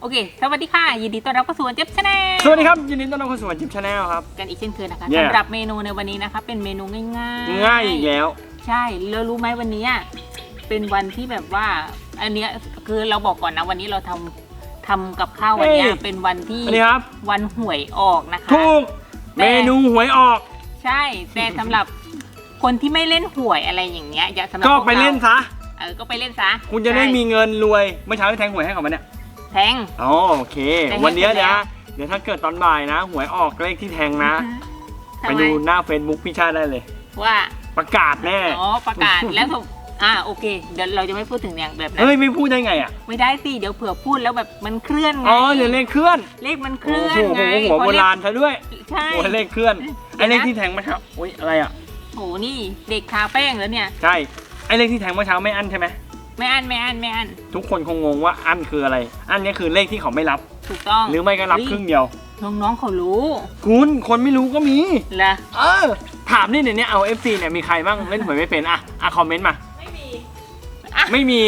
โอเค สวัสดีค่ะ ยินดีต้อนรับเข้าสู่เจ็บชาแนลสวัสดีครับ ยินดีต้อนรับเข้าสู่จิมชาแนลครับ กันอีกเช่นเคยนะคะ Yeah สำหรับเมนูในวันนี้นะคะ เป็นเมนูง่ายๆง่ายอีกแล้ว ใช่ แล้วรู้ไหมวันนี้อะเป็นวันที่แบบว่า อันเนี้ยคือเราบอกก่อนนะวันนี้เราทำทำกับข้าววันเนี้ยเฮ้ย เป็นวันที่สวัสดีครับ วันหวยออกนะคะ ถูกแต่เมนูหวยออก ใช่ แต่สำหรับคนที่ไม่เล่นหวยอะไรอย่างเงี้ยอย่าสำหรับก็พวไปเล่นราซะ เออ ก็ไปเล่นซะคุณจะได้ใช่ มีเงินรวย เมื่อเช้าที่แทงหวยให้เขามาเนี่ย แทง อ๋อโอเค แทงให้วันเนี้ยเสร็จแล้นะวเดี๋ยวถ้าเกิดตอนบ่ายนะ หวยออกเลขที่แทงนะ ทำไปไมดูหน้า Facebook พี่ชาติได้เลย ว่า ประกาศแน่ อ๋อ ประกาศ แล้วผมอ่า โอเค เดี๋ยวเราจะไม่พูดถึงอย่างแบบนั้น เฮ้ย ไม่พูดได้ไงอะ ไม่ได้สิ เดี๋ยวเผื่อพูดแล้วแบบมันเคลื่อนไงอ๋อเดี๋ยวเลขเคลื่อนเลขมันเคโอ้ลื่อนโหไงหัวพอโบเลขราณซะด้วยใช่หัวเลขเคลื่อนเดี๋ไอ้ยวนะเลขที่แทงเมื่อเช้าอุ้ยอะไรอะ โห นี่เด็กทาแป้งแล้วเนี่ย ใช่ ไอ้เลขที่แทงเมื่อเช้าไม่อั้นใช่ไหม ไม่อันไม่อันไม่อันทุกคนคงงงว่าอั้นคืออะไร อั้นเนี่ยคือเลขที่เขาไม่รับ ถูกต้องหรือไม่ก็รับเฮ้ยครึ่งเดียว น้องๆเขารู้ คุณคนไม่รู้ก็มีเหรอเออถามนี่เดี๋ยวนี้เอา FC เนี่ยมีใครบ้างเล่นหวยไม่เป็นอะอะคอมเมนต์มาอะไม่มี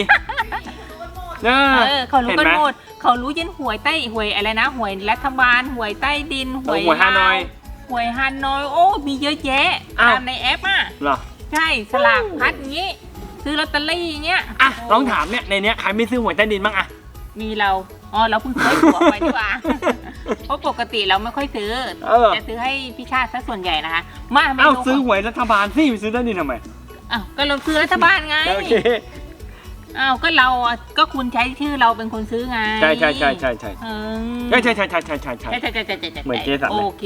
เออเออเขารู้ห็กันไหมหมดเขารู้ยันหวยใต้หวยอะไรนะหวยรัฐบาลหวยใต้ดินหวยหวยฮานอยหวยฮานอยโอ้มีเยอะแยะอ้าวตามในแอปอะเหรอใช่สลากพัดอย่างงี้ ซื้อลอตเตอรี่อย่างเงี้ยอะลองถามเนี่ยในเนี้ยใครไม่ซื้อหวยใต้ดินบ้างอะมีเราอ๋อเราเพิ่งเคยหัวไปดีกว่าเพราะปกติเราไม่ค่อยซื้อเออจะซื้อให้พี่ชาติซะส่วนใหญ่นะคะมาเมเอ้านูซื้อหวยรัฐบาลสิไปซื้อใต้ดินทำไมอ้าวก็เราซื้อรัฐบาลไงโอเคอ้าวก็เราอะก็คุณใช้ชื่อเราเป็นคนซื้อไงใช่ใช่ใช่ใช่ใช่เอใช่ใช่ใช่ใช่ใช่ใช่ใช่ใช่ใช่ใช่ใช่ใช่ใช่เหมือนเจ๊สันเลยโอเค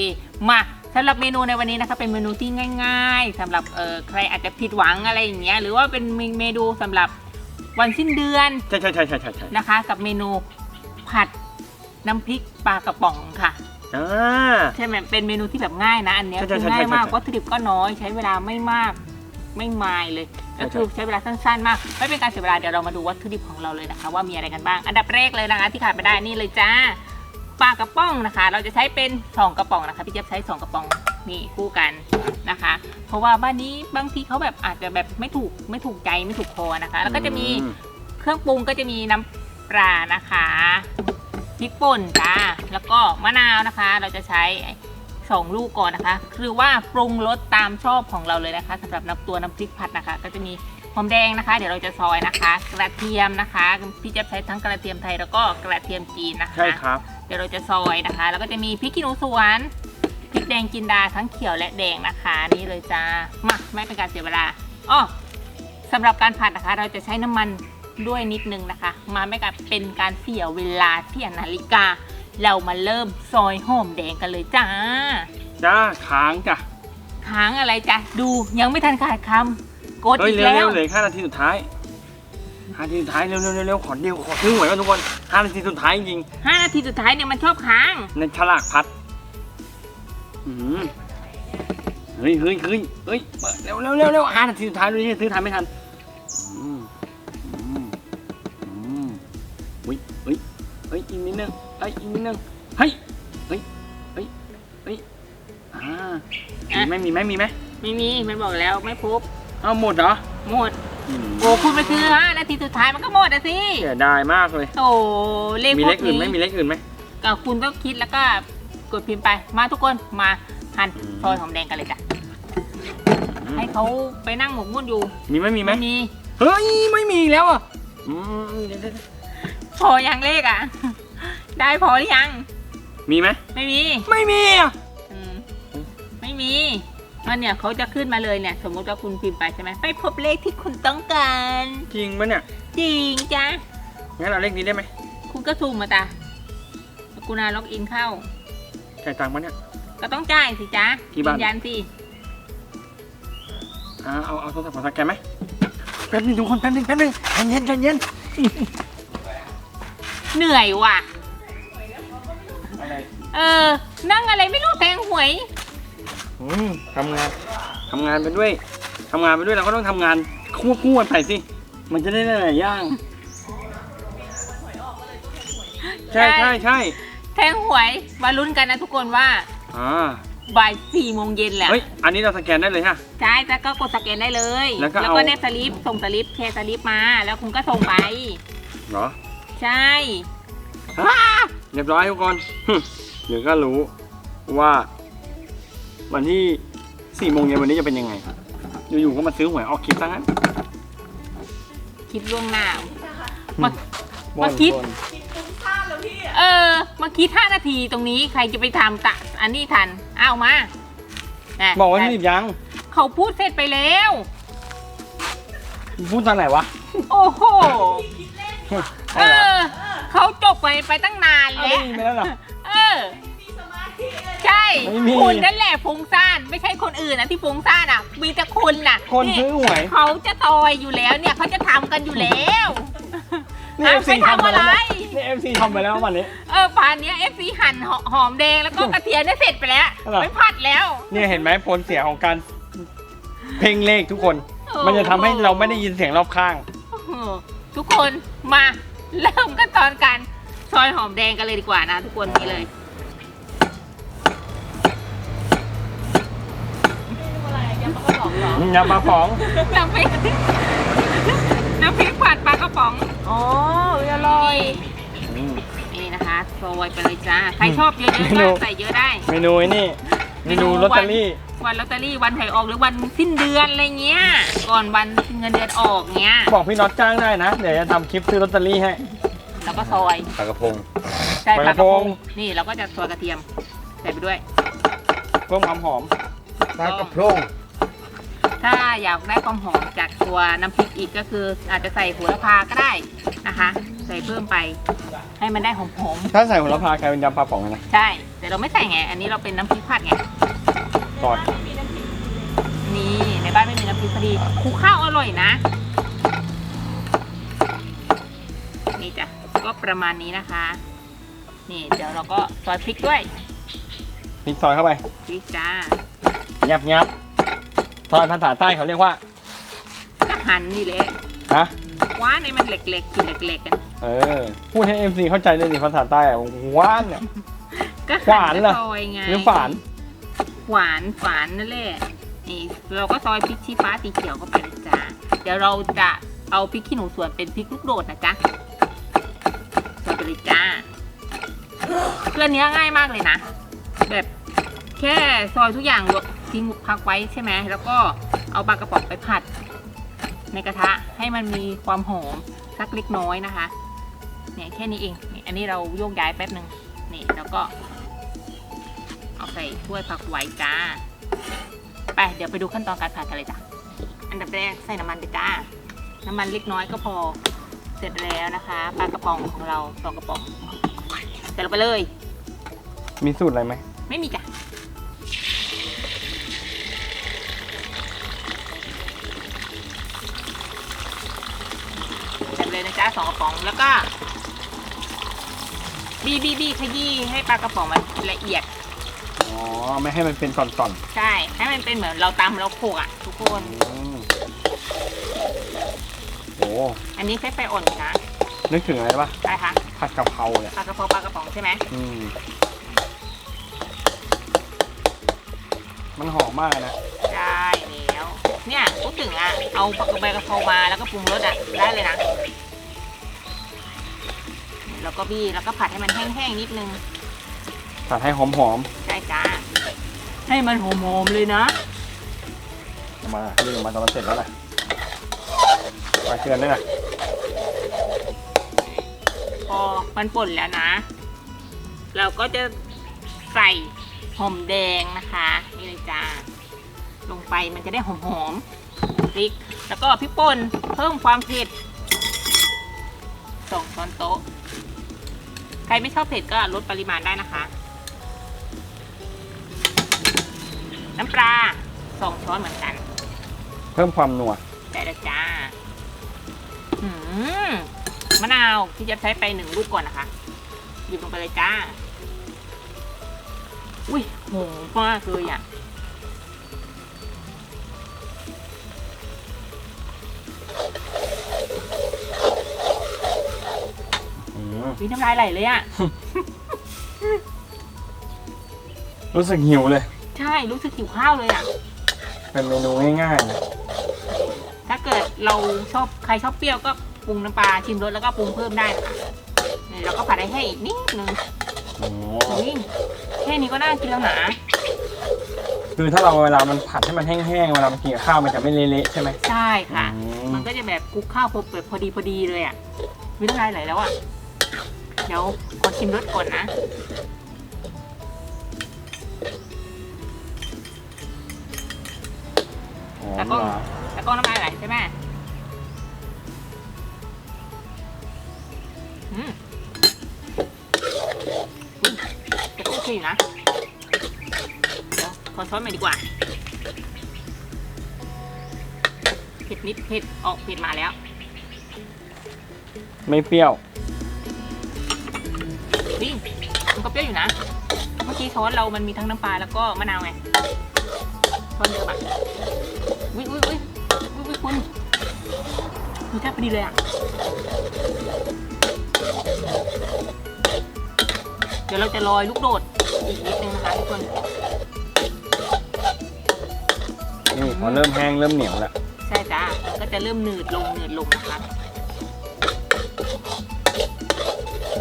มา สำหรับเมนูในวันนี้นะคะเป็นเมนูที่ง่าย ๆสำหรับเอ่อใครอาจจะผิดหวังอะไรอย่างเงี้ยหรือว่าเป็นเมนูสำหรับวันสิ้นเดือนใช่ใช่ใช่ใช่ใช่ใช่นะคะ กับเมนูผัดน้ำพริกปลากระป๋องค่ะอ่าใช่ไหมเป็นเมนูที่แบบง่ายนะ อันเนี้ยใช่ใช่คือง่ายมากใช่ใช่วัตถุดิบก็น้อยใช้เวลาไม่มากไม่มายเลยใช่ก็คือใช้เวลาสั้นๆมาก ไม่เป็นการเสียเวลาเดี๋ยวเรามาดูวัตถุดิบของเราเลยนะคะ ว่ามีอะไรกันบ้าง อันดับแรกเลยนะคะที่ขาดไม่ได้นี่เลยจ้า ปลากระป๋องนะคะ เราจะใช้เป็นสองกระป๋องนะคะพี่เจี๊ยบใช้สองกระป๋องนี่คู่กันนะคะ เพราะว่าบ้านนี้บางทีเขาแบบอาจจะแบบไม่ถูกไม่ถูกใจไม่ถูกคอนะคะ แล้วก็จะมีอืเครื่องปรุงก็จะมีน้ำปลานะคะพริกป่นจ้าแล้วก็มะนาวนะคะ เราจะใช้สองลูกก่อนนะคะคือว่าปรุงรสตามชอบของเราเลยนะคะสำหรับน้ำตัวน้ำพริกผัดนะคะ ก็จะมีหอมแดงนะคะ เดี๋ยวเราจะซอยนะคะ กระเทียมนะคะพี่เจะใช้ทั้งกระเทียมไทยแล้วก็กระเทียมจีนนะคะใช่ครับ เดี๋ยวเราจะซอยนะคะ แล้วก็จะมีพริกขี้หนูสวนพริกแดงจินดาทั้งเขียวและแดงนะคะนี่เลยจ้ามาไม่เป็นการเสียเวลาอ้อสำหรับการผัดนะคะ เราจะใช้น้ำมันด้วยนิดนึงนะคะ มาไม่การเป็นการเสียเวลาเสียนาฬิกา เรามาเริ่มซอยหอมแดงกันเลยจ้า จ้าค้างจ้ะค้างอะไรจ้ะดูยังไม่ทันขาดคำกดเฮ้ยอีกเร็วแล้เร็ววเหลยห้านาทีสุดท้าย ห้านาทีสุดท้ายเร็วเร็วเร็วเร็วขอเดียวขอซื้อหวยกันทุกคนห้านาทีสุดท้ายจริงห้านาทีสุดท้ายเนี่ยมันชอบค้าง ในฉลากพัดอืมเฮ้ยเฮ้ยเฮ้ยเฮ้ยเปิดเร็วเร็วเร็วเร็วห้านาทีสุดท้ายดูนี่ซื้อทันไม่ทันอืมอืมอืมเฮ้ยเฮ้ยเฮ้ยอีกนิดนึงเฮ้ยอีกนิดนึงเฮ้ยเฮ้ยเฮ้ยเฮ้ยอ่ามีไหมมีไหมมีไหมไม่มีมันบอกแล้วไม่พบเอาหมดเหรอหมดอืม โอ้คุณไปซื้อห้านาทีสุดท้ายมันก็หมดอะสิเสียดายมากเลยโอ้เลขมีพวเลกขอื่นไหมนี้มีเลขอื่นไหมก็คุณต้องคิดแล้วก็กดพิมพ์ไปมาทุกคนมาหั่นอืมซอยหอมแดงกันเลยจ้ะให้เขาไปนั่งหมกมุ่นอยู่มีไหมมีไหมมีเฮ้ยไม่มีอีกแล้วอะอืมเดี๋ยวเดี๋ยวเดี๋ยวพอยังเลขอะ ได้พอหรือยังมีไหมไม่มีไม่มีอะอืมไม่มี มันเนี่ยเขาจะขึ้นมาเลยเนี่ยสมมติว่าคุณพิมพ์ไปใช่ไหมไปพบเลขที่คุณต้องการจริงปะเนี่ย จริงจ้ะงั้นเอาเลขนี้ได้ไหมคุณก็ซูมมาตากูนาล็อกอินเข้า จ่ายตังค์ปะเนี่ย ก็ต้องจ่ายสิจ๊ะกี่บาท ยืนยันสิอ่าเอาเอาโทรศัพท์ของสแกนไหมแป๊บนึงทุกคนแป๊บนึงแป๊บนึงใจเย็นใจเย็นเหนื่อยว่ะ อะไร เออ นั่งอะไรไม่รู้แทงหวยอืม ทำงานทำงานไปด้วยทำงานไปด้วยเราก็ต้องทำงานควบคู่กันไปสิ มันจะได้หลายๆอย่าง ใช่ใช่ใช่แทงหวยมาลุ้นกันนะทุกคนว่าอ่าบ่ายสี่โมงเย็นแหละ เฮ้ย อันนี้เราสแกนได้เลยฮะ ใช่แล้วก็กดสแกนได้เลย แล้วก็เอา แนบสลิป ส่งสลิปแชร์สลิปมา แล้วคุณก็ส่งไป เหรอใช่อ้าเรียบร้อยทุกคน เดี๋ยวก็รู้ว่า วันที่สี่โมงเย็นวันนี้จะเป็นยังไงอยู่ๆก็มาซื้อหวยออกคลิปซะงั้นคิดล่วงหน้ามาบ่มาคิดบ่นเออ มาคิดห้านาทีตรงนี้ใครจะไปทำตะ อันนี้ทันเอามาน่ะบอกว่ารีบยัง เขาพูดเสร็จไปแล้ว พูดตอนไหนวะ โอ้โหเอเอาเหรออเขาจบไปไปตั้งนานเอาแล้ได้วยินไปแล้วเหรอเออใช่ ไม่มี คุณนั่นแหละฟุ้งซ่าน ไม่ใช่คนอื่นนะที่ฟุ้งซ่านอะ มีแต่คุณน่ะคนนี่ซื้อหวยเขาจะซอยอยู่แล้วเนี่ยเขาจะทำกันอยู่แล้วนี่อะเอฟซีไม่ทำทำไปอะไร แล้วนะนี่เอฟซีทำไปแล้ววันนี้ เออป่านเนี้ยเอฟซีหั่นหอหอมแดงแล้วก็กระเทียมเนี่ยเสร็จไปแล้วเหรอไปผัดแล้วเนี่ยเห็นไหมผลเสียของการเพ่งเลขทุกคน มันจะทำให้เราไม่ได้ยินเสียงรอบข้าง โอ้โหทุกคนมาเริ่มขั้นตอนการซอยหอมแดงกันเลยดีกว่านะทุกคนนี่เลย ยำปลาป๋องน้ำพริกน้ำพริกผัดปลากระป๋องอ๋ออร่อยนี่นะคะซอยไปเลยจ้า ใครชอบเยอะๆเมนูก็ใส่เยอะได้เมนูไอ้นี่เมนูลอตเตอรี่ วันลอตเตอรี่วันหวยออกหรือวันสิ้นเดือนอะไรเงี้ย ก่อนวันเงินเดือนออกเงี้ย บอกพี่น็อตจ้างได้นะ เดี๋ยวจะทำคลิปซื้อลอตเตอรี่ให้ แล้วก็ซอย ปลากระพงใส่ปปลาลากกระระพพงงนี่เราก็จะซอยกระเทียม ใส่ไปด้วย เพิ่มความหอมปลากระพงถ้า อยากได้ความหอมจากตัวน้ำพริกอีกก็คือ อาจจะใส่โหัวละพาก็ได้นะคะ ใส่เพิ่มไป ให้มันได้หอมถ้าใส่หัวละพากลายเป็นยำปลาป๋องเลยนะๆใช่ แต่เราไม่ใส่ไง อันนี้เราเป็นน้ำพริกผัดไงก่อนนี่ในบ้านไม่มีน้ำพริกพอดีคลุกข้าวอร่อยนะ นี่จ้ะก็ประมาณนี้นะคะ นี่เดี๋ยวเราก็ซอยพริกด้วยพริกซอยเข้าไปพริกจ้า ยับยับ ซอยภาษาใต้เขาเรียกว่าก็หั่นนี่แหละฮะว้านในมันเหล็กๆกินเหล็กๆกันเออ พูดให้เอ็มซีเข้าใจเลยดิภาษาใต้อะว่านเนี่ย ก็หวานเหรอซอยไงหรือฝานหวานฝานนั่นแหละนี่เราก็ซอยพริกชี้ฟ้าสีเขียวเข้าไปนะจ้าเดี๋ยวเราจะเอาพริกขี้หนูสวนเป็นพริกลูกโดดนะจ๊ะซอยไปเลยจ้าเรื่องนี้ง่ายมากเลยนะแบบแค่ซอยทุกอย่างลวก ทิ้งพักไว้ใช่ไหมแล้วก็เอาปลากระป๋องไปผัด ในกระทะให้มันมีความหอมสักเล็กน้อยนะคะเนี่ยแค่นี้เองนี่อันนี้เราโยกย้ายแป๊บหนึ่งนี่แล้วก็ เอาใส่ถ้วยผักไว้จ้าไปเดี๋ยวไปดูขั้นตอนการผัดกันเลยจ้ะอันดับแรกใส่น้ำมันไปจ้า น้ำมันเล็กน้อยก็พอเสร็จแล้วนะคะปลากระป๋องของเราสองกระป๋องใส่ลงไปเลย มีสูตรอะไรไหมไม่มีจ้ะ นะจ๊ะสองกระป๋องแล้วก็บีบีบีขยี้ให้ปลากระป๋องมันละเอียด อ๋อ ไม่ให้มันเป็นก่อนใช่ ให้มันเป็นเหมือนเราตำเราโขลกอะ ทุกคน ๆอืมโอ้อันนี้ใช้ไฟอ่อนนะนึกถึงอะไรปะอะไรคะผัดกะเพราเนี่ยปลากระเพราปลากระป๋องใช่ไหมอืม มันหอมมากเลยนะ ใช่แล้ว เนี่ยพูดถึงอะเอาปลากระใบกระเพรามาแล้วก็ปรุงรสอะได้เลยนะ แล้วก็บี้แล้วก็ผัดให้มันแห้งๆนิดนึงผัดให้หอมใช่จ้าให้มันหอมๆเลยนะๆเอามายื่นออกมาตอนมันเสร็จแล้วนะไปเชือนด้วยนะพอมันป่นแล้วนะ เราก็จะใส่หอมแดงนะคะนี่เลยจ้าลงไปมันจะได้หอมๆพริก แล้วก็พริกป่นเพิ่มความเผ็ดสองช้อนโต๊ะ ใครไม่ชอบเผ็ดก็ลดปริมาณได้นะคะ น้ำปลาสองช้อนเหมือนกัน เพิ่มความนัวได้แล้วจ้าหืมมะนาวที่จะใช้ไปหนึ่งลูกก่อนนะคะ หยิบลงไปเลยจ้า อุ้ยโหมากเลยอะ มวิน้ำลายไหลเลยอะ รู้สึกหิวเลย ใช่รู้สึกหิวข้าวเลยอะ เป็นเมนูง่ายๆนะถ้าเกิดเราชอบใครชอบเปรี้ยวก็ปรุงน้ำปลาชิมรสแล้วก็ปรุงเพิ่มได้นะคะนี่เราก็ผัดให้แห้งอีกนิดนึงโอ้นี่แค่นี้ก็น่ากินแล้วนะคือถ้าเราเวลามันผัดให้มันแห้งๆเวลามันกินกับข้าวมันจะไม่เละๆใช่ไหมใช่ค่ะ อืมมันก็จะแบบคลุกข้าวพอแบบพอดีพอดีเลยอะวิน้ำลายไหลแล้วอะ เดี๋ยวขอชิมรสก่อนนะ หอแล้วมก็เหรอแล้วก็น้ำลายไหลใช่ไหมอืมอุ๊ยแต่ก็โอเคอยู่นะ เดี๋ยวขอช้อนใหม่ดีกว่า เผ็ดนิดเผ็ดออกเผ็ดมาแล้ว ไม่เปรี้ยว เปรี้ยวอยู่นะ เมื่อกี้ช้อนเรามันมีทั้งน้ำปลาแล้วก็มะนาวไงช้อนเดิมอะอุ้ยอุ้ยอุ้ยอุ้ยอุ้ยคุณมีแทบพอดีเลยอะ เดี๋ยวเราจะโรยลูกโดดอีกนิดนึงนะคะทุกคน นี่พอเริ่มแห้งเริ่มเหนียวแล้ว ใช่จ้ามันก็จะเริ่มหนืดลงหนืดลงนะคะ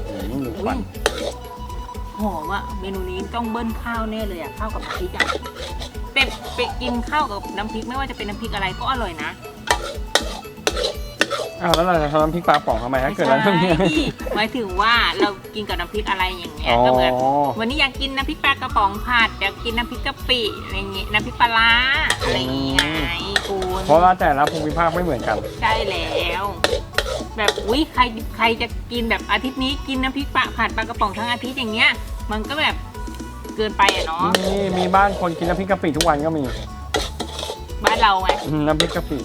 อืมดูคอุ้วันย หอมอะเมนูนี้ต้องเบิ้ลข้าวแน่เลยอะข้าวกับพริกอะเป็ดไปกินข้าวกับน้ำพริกไม่ว่าจะเป็นน้ำพริกอะไรก็อร่อยนะอ้าวแล้วเราจะทำน้ำพริกปลาป๋องทำไมถ้าเกิดอะไรแบบนี้ไม่ใช่หมายถึงว่าเรากินกับน้ำพริกอะไรอย่างเงี้ยอ๋อก็เหมือนวันนี้อยากกินน้ำพริกปลากระป๋องผัดอยากกินน้ำพริกกะปิอะไรอย่างเงี้ยน้ำพริกปลาร้าอะไรอย่างเงี้ยไงคุณเพราะว่าแต่ละภูมิภาคไม่เหมือนกัน ใช่แล้ว แบบอุ้ยใครใครจะกินแบบอาทิตย์นี้กินน้ำพริกปลาผัดปลากระป๋องทั้งอาทิตย์อย่างเงี้ย มันก็แบบเกินไปอะเนาะมีมีบ้านคนกินน้ำพริกกะปิทุกวันก็มีบ้านเราไงอืมน้ำพริกกะปิ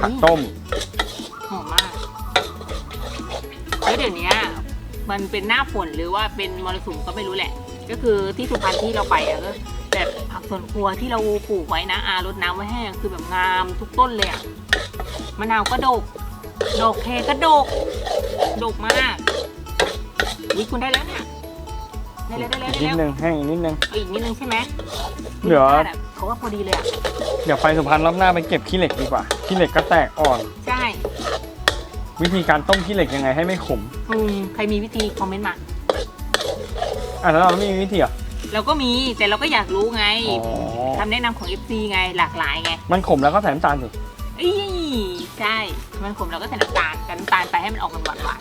ผักต้มหอมมากแล้วเดี๋ยวเนี้ยมันเป็นหน้าฝนหรือว่าเป็นมรสุมก็ไม่รู้แหละ ก็คือที่สุพรรณที่เราไปอะก็แบบผักสวนครัวที่เราปลูกไว้นะอารดน้ำไว้ให้อะคือแบบงามทุกต้นเลยอะมะนาวก็ดก ดอกแคก็ดก ดกมากวิคุณได้แล้วเนี่ย ได้แล้วได้แล้วอีกได้นิดแล้วนึงแห้งอีกนิดนึง เอาอีกนิดนึงใช่ไหมเหลือรสชาติะเขาว่าพอดีเลยอะเดี๋ยวไปสุพรรณรอบหน้าไปเก็บขี้เหล็กดีกว่า ขี้เหล็กก็แตกอ่อน ใช่วิธีการต้มขี้เหล็กยังไงให้ไม่ขม อืมใครมีวิธีคอมเมนต์มา อะแล้วเราไม่มีวิธีเหรอเราก็มีแต่เราก็อยากรู้ไงอ๋อ คำแนะนำของ FC ไงหลากหลายไงมันขมแล้วก็ใส่น้ำตาลสิอีใช่ มันขมเราก็ใส่น้ำตาลกันน้ำตาลไปให้มันออกมันหวานหวาน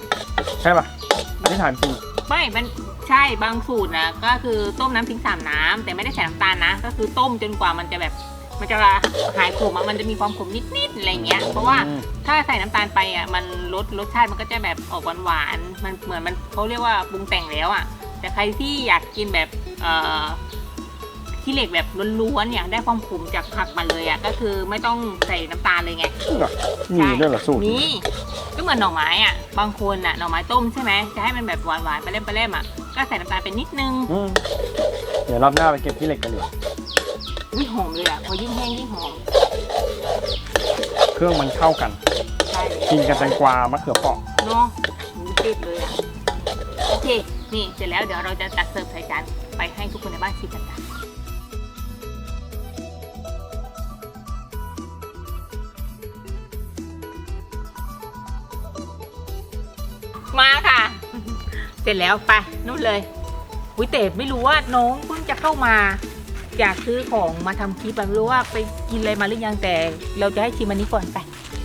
ใช่ป่ะไม่ถามจริงๆไม่มันใช่บางสูตรนะก็คือต้มน้ำพริกสามน้ำแต่ไม่ได้ใส่น้ำตาลนะ ก็คือต้มจนกว่ามันจะแบบมันจะหายขมอะมันจะมีความขมนิดๆอะไรเงี้ย เพราะว่า อืมถ้าใส่น้ำตาลไปอะมันรสรสชาติมันก็จะแบบออกหวานๆมันเหมือนมันเขาเรียกว่าปรุงแต่งแล้วอะแต่ใครที่อยากกินแบบเอ่อ ขี้เหล็กแบบล้วนๆอยากได้ความขมจากผักมาเลยอะก็คือไม่ต้องใส่น้ำตาลเลยไง มีด้วยเหรอสูตรนี่ก็เหมือนหน่อไม้อะ บางคนอะหน่อไม้ต้มใช่ไหมจะให้มันแบบหวานๆไปเล่มไปเล่มอะก็ใส่น้ำตาลไปนิดนึงอืมเดี๋ยวรอบหน้าไปเก็บขี้เหล็กกันดีกว่าวิหอมเลยอะพอยิ่งแห้งยิ่งหอมเครื่องมันเข้ากัน ใช่กินกับแตงกวามะเขือเปราะเนาะหมูจืดเลยอะโอเค นี่เสร็จแล้วเดี๋ยวเราจะตักเสิร์ฟใส่จานไปให้ทุกคนในบ้านชิมกันจ้ะ เสร็จแล้วไปนู่นเลยอุ้ยแต่ไม่รู้ว่าน้องเพิ่งจะเข้ามาอยากซื้อของมาทำคลิปอะไม่รู้ว่าไปกินอะไรมาหรือยังแต่ เราจะให้ชิมอันนี้ก่อนไป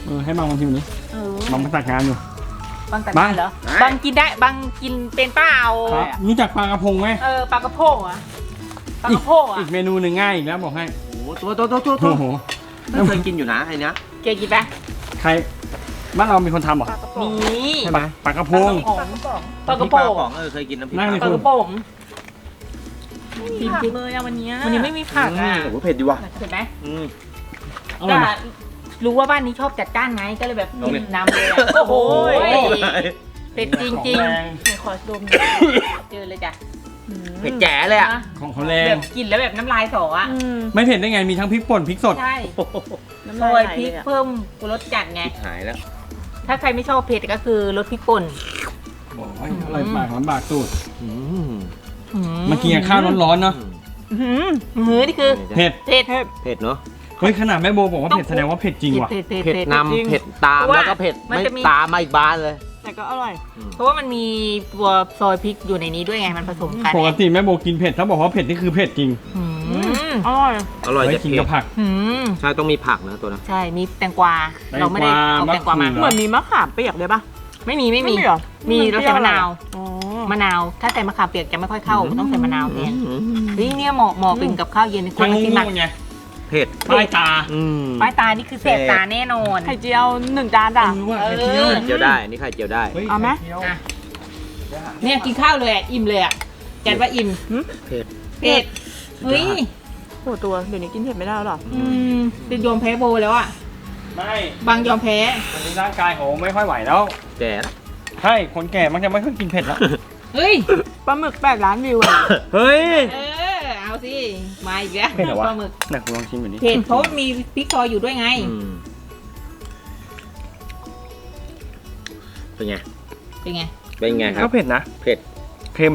เออให้บางมาทีนี้เออบางมาตักงานอยู่บางแต่บางเหรอบางกินได้บางกินเป็นเปล่าครับรู้จักปลากระพงไหมเออปลากระโพงเหรอะปลากระโพงเหรอีอะกเมนูหนึ่งง่ายอีกแล้วบอกให้โอ้โหตัวตัวตัวตัวตัโอ้วโหไม่เคยกินอยู่นะไอ้เนี้ยเกกินปะใคร บ้านเรามีคนทำเหรอมีใช่ไหมปลากระพง ปลากระโพงป๋อง เออเคยกินน้ำพริกนั่งดิ ปลากระโพงมีผักเลยอะวันเนี้ยวันนี้ไม่มีผักอือะมโอ้โหเผ็ดดีว่ะเห็นไหมอืม อร่อยไหมก็รู้ว่าบ้านนี้ชอบจัดจ้านไงก็เลยแบบลองดิกินน้ำเลยอะโอ้โหเป็ดจริงของแรงไหนขอดมๆเจอเลยจ้ะเผ็ดแจ๋เลยอะนะของเขาแรแบงบกินแล้วแบบน้ำลายสออะอืมไม่เผ็ดได้ไงมีทั้งพริกป่นพริกสด ใช่น้ำโรลายยไหลพริเลกยอะเพิ่มรสจัดไง หายแล้ว ถ้าใครไม่ชอบเผ็ดก็คือรสพริกป่นโอ้ยอร่อยปากลำบากตูดอืมเมื่อกี้ข้าวร้อนๆเนาะอื้อหืออื้อหือนี่คือเผ็ดเผ็ดเผ็ดเนาะ เฮ้ยขนาดแม่โบบอกว่าเผ็ดแสดงว่าเผ็ดจริงว่ะ เผ็ดเผ็ดเผ็ดเผ็ดนำเผ็ดตามเพราะว่าแล้วก็เผ็ดมันไม่จะมีตามมาอีกบานเลย แต่ก็อร่อย เพราะว่ามันมีตัวซอยพริกอยู่ในนี้ด้วยไงมันผสมกันปกติแม่โบกินเผ็ดถ้าบอกว่าเผ็ดนี่คือเผ็ดจริง อืม อร่อยอร่อยไว้จะกินเผ็กัดบผัก อืมใช่ต้องมีผักนะตัวนั้นใช่ มีแตงกวาเราไม่ได้เอาแตแตงงกกวาวามาเหมือนมีมะขามเปียกเลยปะ ไม่มีไม่มีเหรอมีเราใส่มะนาว อ๋อ มะนาว ถ้าใส่มะขามเปียกจะไม่ค่อยเข้า ต้องใส่มะนาวแทนอืมเฮ้ยเนี่ยเหมาะเหมาะเป็นกับข้าวเย็นคนทั้งละที่งูมักไงเผ็ดปลายตาอืม ป้ายตานี่คือเสพตาแน่นอน ไข่เจียวหนึ่งจานจ้ะว่าเออไข่เจียวไข่เจียวได้นี่ไข่เจียวได้ ฮ้ยเอาไหมข่จียวอะ เนี่ยกินข้าวเลยอะอิ่มเลยอะจัดว่าอิ่มเผ็ด เผ็ดเฮ้ย โอ้ตัวเดี๋ยวนี้กินเผ็ดไม่ได้แล้วเหรออืมเป็นยอมแพ้โบแล้วอะ ไม่บางยอมแพ้ วันนี้ร่างกายโหไม่ค่อยไหวแล้ว แก่แล้วใช่ คนแก่มักจะไม่ค่อยกินเผ็ดแล้ว เฮ้ย ปลาหมึกแปดล้านวิวอะ เฮ้ย เออ เอาสิ มาอีกแล้วเผ็ดเหรอวะ ปลาหมึกไหนคุณลองชิมหน่อยดิเผ็ดเพราะมีพริกซอยอยู่ด้วยไง อืมเป็นไง เป็นไง เป็นไงครัก็บ เผ็ดนะ เผ็ด เค็ม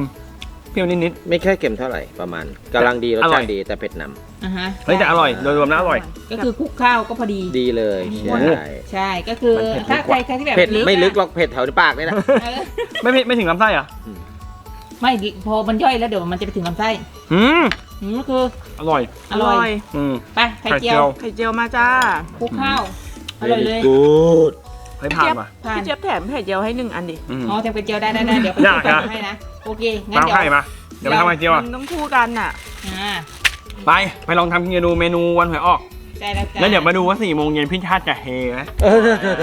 เปรี้ยวนิด ไม่แค่เค็มเท่าไหร่ประมาณกำลังดีรสอร่ชาอย ติดีแต่เผ็ดนอะฮะๆเฮ้ยแต่อร่อยโดยรวมแล้วอร่อย ก็คือคลุกข้าวก็พอดีำดีเลยโอ้ใช่โหใช่ก็คือมันเผ็ดถ้าลึกใครกว่าใครที่แบบเผ็ดไม่ลึกอะหรอกเผ็ดแถวปากนี่นะ เออไม่ไม่ไม่ถึงลำไส้เหรอะไม่ดิพอมันย่อยแล้วเดี๋ยวมันจะไปถึงลำไส้อืมอืมก็คือ อร่อย อร่อย อืม ไปไข่เจียวไข่เจียวมาจ้า คลุกข้าวอร่อยเลยกูด เฮ้ยผ่านว่ะผ่าน พี่เจี๊ยบแถมไข่เจียวให้หนึ่งอันดิอืม อ๋อแทำไข่เจียวได้ได้ได้เดี๋ยวไปอยากทำอะให้นะโอเคงั้นมาเอาเดี๋ยวไข่มา เดี๋ยวไปทำไข่เจียวอะ มันต้องคู่กันน่ะ อ่าไป ไปลองทำกินกันดูเมนูวันหวยออก ได้แล้วจ้าแล้วเดี๋ยวมาดูว่าสี่โมงเย็นพี่ชาติจะเฮไหมเออมีเฮ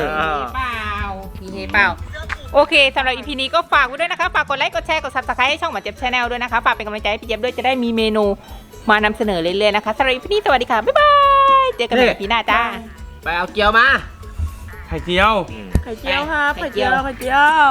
เปล่ามีเฮเปล่า โอเคสำหรับ EP นี้ก็ฝากไว้ด้วยนะคะ ฝากกดไลค์ กดแชร์ กด subscribe ให้ช่องหมาเจ็บชาแนลด้วยนะคะ ฝากเป็นกำลังใจให้พี่เจี๊ยบด้วยจะได้มีเมนูมานำเสนอเรื่อยๆนะคะสำหรับ EP นี้สวัสดีค่ะ บ๊ายบาย เจอกันใหม่ EP หน้าจ้า ไปเอาเกี๊ยวมา ไข่เจียว ไข่เจียวครับ ไข่ไข่เจีเจียยววไข่เจียว